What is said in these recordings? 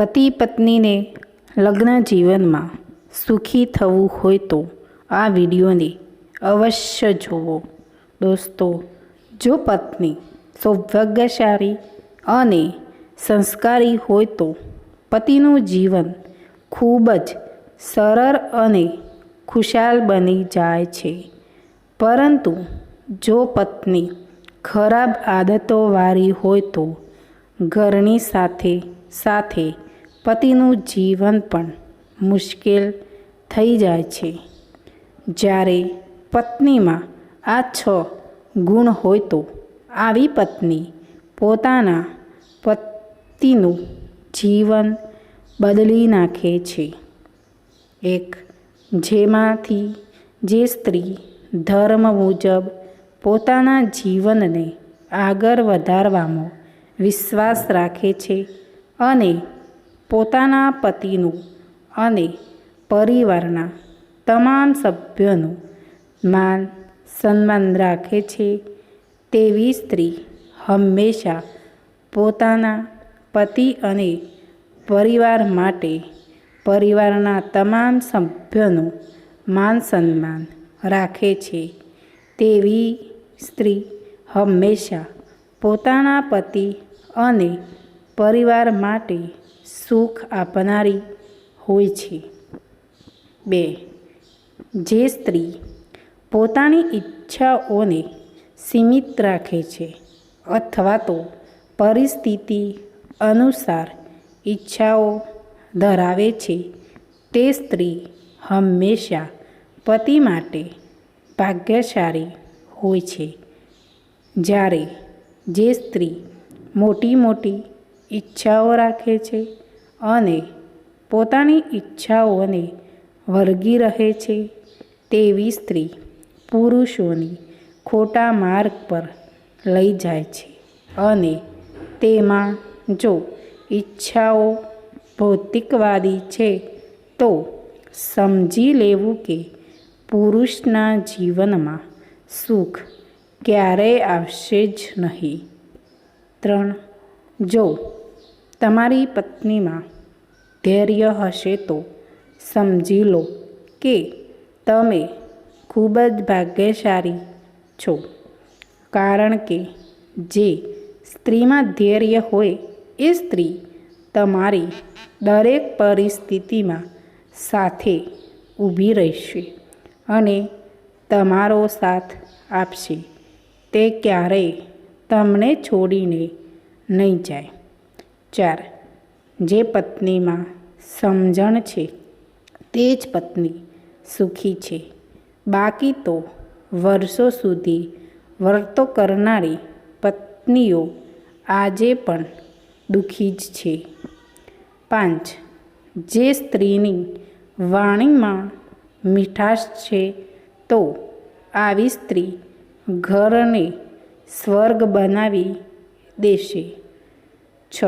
પતિ પત્નીને લગ્ન જીવનમાં સુખી થવું હોય તો આ વિડીયોને અવશ્ય જુઓ. દોસ્તો, જો પત્ની સૌભાગ્યશાળી અને સંસ્કારી હોય તો પતિનું જીવન ખૂબ જ સરળ અને ખુશાલ બની જાય છે. પરંતુ જો પત્ની ખરાબ આદતોવાળી હોય તો ઘરની સાથે સાથે પતિનું જીવન પણ મુશ્કેલ થઈ જાય છે. જ્યારે પત્નીમાં આ છ ગુણ હોય તો આવી પત્ની પોતાના પતિનું જીવન બદલી નાખે છે. એક, જેમાંથી જે સ્ત્રી ધર્મ મુજબ પોતાના જીવનને આગળ વધારવામાં વિશ્વાસ રાખે છે અને પોતાના પતિનું અને પરિવારના તમામ સભ્યોનું માન સન્માન રાખે છે, તેવી સ્ત્રી હંમેશા પોતાના પતિ અને પરિવાર માટે પરિવારના તમામ સભ્યોનું માન સન્માન રાખે છે, તેવી સ્ત્રી હંમેશા પોતાના પતિ અને પરિવાર માટે સુખ આપનારી હોય છે. બે, જે સ્ત્રી પોતાની ઈચ્છાઓને સીમિત રાખે છે અથવા તો પરિસ્થિતિ અનુસાર ઈચ્છાઓ ધરાવે છે, તે સ્ત્રી હંમેશા પતિ માટે ભાગ્યશાળી હોય છે. જ્યારે જે સ્ત્રી મોટી મોટી ઈચ્છાઓ રાખે છે અને પોતાની ઈચ્છાઓને વળગી રહે છે તેવી સ્ત્રી પુરુષોની ખોટા માર્ગ પર લઈ જાય છે. અને તેમાં જો ઈચ્છાઓ ભૌતિકવાદી છે, તો સમજી લેવું કે પુરુષના જીવનમાં સુખ ક્યારેય આવશે જ નહીં. ત્રણ, જો તમારી પત્નીમાં ધૈર્ય હશે તો સમજી લો કે તમે ખૂબ જ ભાગ્યશાળી છો. કારણ કે જે સ્ત્રીમાં ધૈર્ય હોય એ સ્ત્રી તમારી દરેક પરિસ્થિતિમાં સાથે ઊભી રહેશે અને તમારો સાથ આપશે. તે ક્યારેય તમને છોડીને નહીં જાય. ચાર. જે પત્નીમાં સમજણ છે, તે જ પત્ની સુખી છે. બાકી તો વર્ષો સુધી વર્તો કરનારી પત્નીઓ આજે પણ દુઃખી જ છે. પાંચ. જે સ્ત્રીની વાણીમાં મીઠાશ છે, તો આવી સ્ત્રી ઘરને સ્વર્ગ બનાવી દેશે. છ.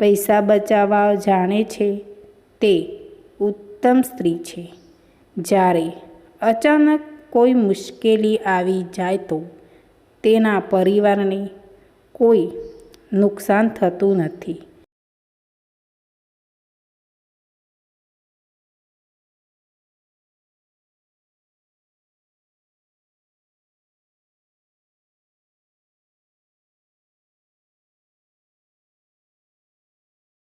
પૈસા બચાવવા જાણે છે તે ઉત્તમ સ્ત્રી છે. જ્યારે અચાનક કોઈ મુશ્કેલી આવી જાય તો તેના પરિવારને કોઈ નુકસાન થતું નથી.